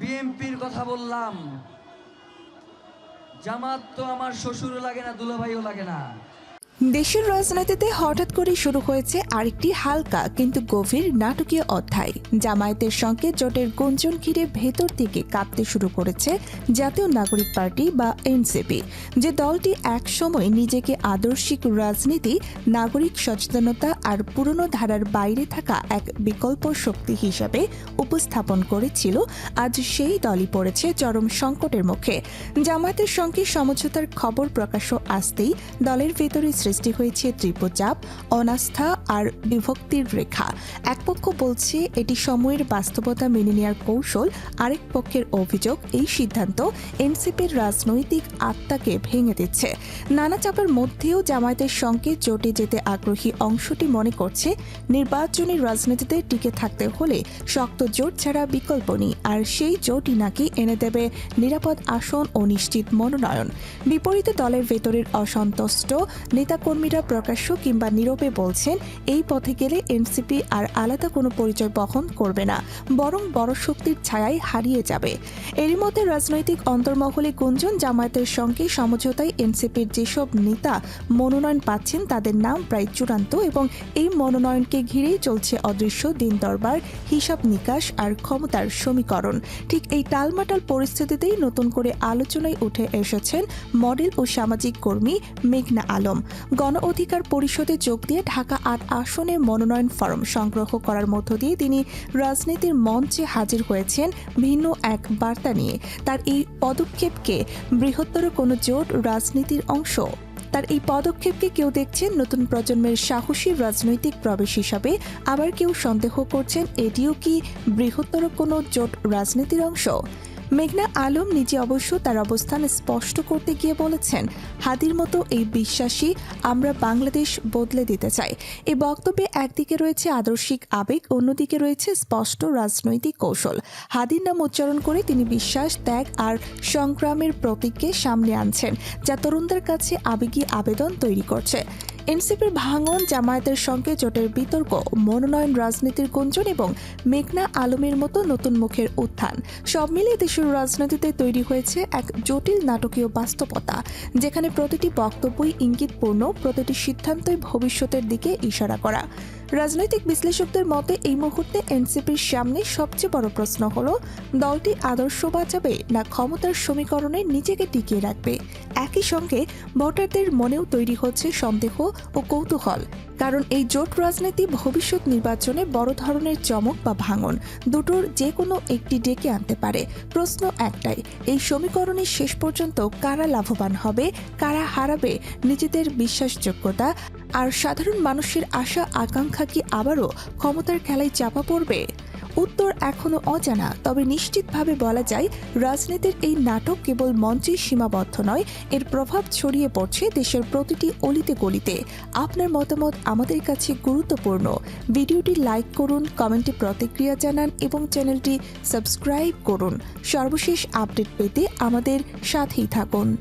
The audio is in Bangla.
বিএনপির কথা বললাম। জামাত তো আমার শ্বশুরও লাগে না দুলাভাইও লাগে না। দেশের রাজনীতিতে হঠাৎ করে শুরু হয়েছে আরেকটি হালকা কিন্তু গভীর নাটকীয় অধ্যায়। জামায়াতের সঙ্গে জোটের গুঞ্জন ঘিরে ভেতর থেকে কাঁপতে শুরু করেছে জাতীয় নাগরিক পার্টি বা এনসিপি। যে দলটি একসময় নিজেকে আদর্শিক রাজনীতি, নাগরিক সচেতনতা আর পুরনো ধারার বাইরে থাকা এক বিকল্প শক্তি হিসাবে উপস্থাপন করেছিল, আজ সেই দলই পড়েছে চরম সংকটের মুখে। জামায়াতের সঙ্গে সমঝোতার খবর প্রকাশ আসতেই দলের ভেতরে সৃষ্টি হয়েছে তীব্র চাপ অনাস্থা আর বিভক্তির রেখা। এক পক্ষ বলছে এটি সময়ের বাস্তবতা মেনে নেওয়ার কৌশল, আরেক পক্ষের অভিযোগ এই সিদ্ধান্ত এনসিপির রাজনৈতিক আত্মাকে ভেঙে দিচ্ছে। নানা চাপের মধ্যেও জামায়াতের সঙ্গে জোটে যেতে আগ্রহী অংশটি মনে করছে নির্বাচনী রাজনীতিতে টিকে থাকতে হলে শক্ত জোট ছাড়া বিকল্প নেই আর সেই জোটই নাকি এনে দেবে নিরাপদ আসন ও নিশ্চিত মনোনয়ন। বিপরীতে দলের ভেতরের অসন্তুষ্ট নেতাকর্মীরা প্রকাশ্য কিংবা নীরবে বলছেন, এই পথে গেলে এনসিপি আর আলাদা কোনো পরিচয় বহন করবে না, বরং বড় শক্তির ছায়ায় হারিয়ে যাবে। এরই মধ্যে রাজনৈতিক অন্তর্মহলে গুঞ্জন জামায়াতের সঙ্গে সমঝোতায় এনসিপির যেসব নেতা মনোনয়ন পাচ্ছেন, তাদের নাম প্রায় চূড়ান্ত এবং এই মনোনয়নকে ঘিরেই চলছে অদৃশ্য দিন দরবার, হিসাব নিকাশ আর ক্ষমতার সমীকরণ। ঠিক এই টালমাটাল পরিস্থিতিতেই নতুন করে আলোচনায় উঠে এসেছেন মডেল ও সামাজিক কর্মী মেঘনা আলম। গণ অধিকার পরিষদে যোগ দিয়ে ঢাকা আট আসনে মনোনয়ন ফরম সংগ্রহ করার মধ্য দিয়ে তিনি রাজনীতির মঞ্চে হাজির হয়েছেন ভিন্ন এক বার্তা নিয়ে। তার এই পদক্ষেপকে বৃহত্তর কোনো জোট রাজনীতির অংশ। তার এই পদক্ষেপকে কেউ দেখছেন নতুন প্রজন্মের সাহসী রাজনৈতিক প্রবেশ হিসাবে। আবার কেউ সন্দেহ করছেন এটিও কি বৃহত্তর কোনো জোট রাজনীতির অংশ? মেঘনা আলম নিজে অবশ্য তার অবস্থান স্পষ্ট করতে গিয়ে বলেছেন হাদির মতো এই বিশ্বাসী আমরা বাংলাদেশ বদলে দিতে চাই। এই বক্তব্যে একদিকে রয়েছে আদর্শিক আবেগ, অন্যদিকে রয়েছে স্পষ্ট রাজনৈতিক কৌশল। হাদির নাম উচ্চারণ করে তিনি বিশ্বাস, ত্যাগ আর সংগ্রামের প্রতীককে সামনে আনছেন, যা তরুণদের কাছে আবেগী আবেদন তৈরি করছে। এনসিপির ভাঙন জামায়াতের সঙ্গে জোটের বিতর্ক, মনোনয়ন রাজনীতির গুঞ্জন এবং মেঘনা আলমের মতো নতুন মুখের উত্থান। সব মিলিয়ে দেশের রাজনীতিতে তৈরি হয়েছে এক জটিল নাটকীয় বাস্তবতা, যেখানে প্রতিটি বক্তব্যই ইঙ্গিতপূর্ণ, প্রতিটি সিদ্ধান্তই ভবিষ্যতের দিকে ইশারা করা। রাজনৈতিক বিশ্লেষকদের মতে, এই মুহূর্তে এনসিপির সামনে সবচেয়ে বড় প্রশ্ন হলো, দলটি আদর্শ বাঁচাবে না ক্ষমতার সমীকরণে নিজেকে টিকিয়ে রাখবে? একই সঙ্গে, ভোটারদের মনেও তৈরি হচ্ছে সন্দেহ ও কৌতূহল। কারণ এই জোট রাজনীতি ভবিষ্যৎ নির্বাচনে বড় ধরনের চমক বা ভাঙন, দুটোর যে কোনো একটি ডেকে আনতে পারে। প্রশ্ন একটাই, এই সমীকরণে শেষ পর্যন্ত কারা লাভবান হবে, কারা হারাবে, নিজেদের বিশ্বাসযোগ্যতা আর সাধারণ মানুষের আশা, আকাঙ্ক্ষা কি আবারও ক্ষমতার খেলায় চাপা পড়বে? উত্তর এখনও অজানা, তবে নিশ্চিতভাবে বলা যায়, রাজনীতির এই নাটক কেবল মঞ্চে সীমাবদ্ধ নয়, এর প্রভাব ছড়িয়ে পড়ছে দেশের প্রতিটি অলিতে গলিতে। আপনার মতামত আমাদের কাছে গুরুত্বপূর্ণ। ভিডিওটি লাইক করুন, কমেন্টে প্রতিক্রিয়া জানান এবং চ্যানেলটি সাবস্ক্রাইব করুন। সর্বশেষ আপডেট পেতে আমাদের সাথেই থাকুন।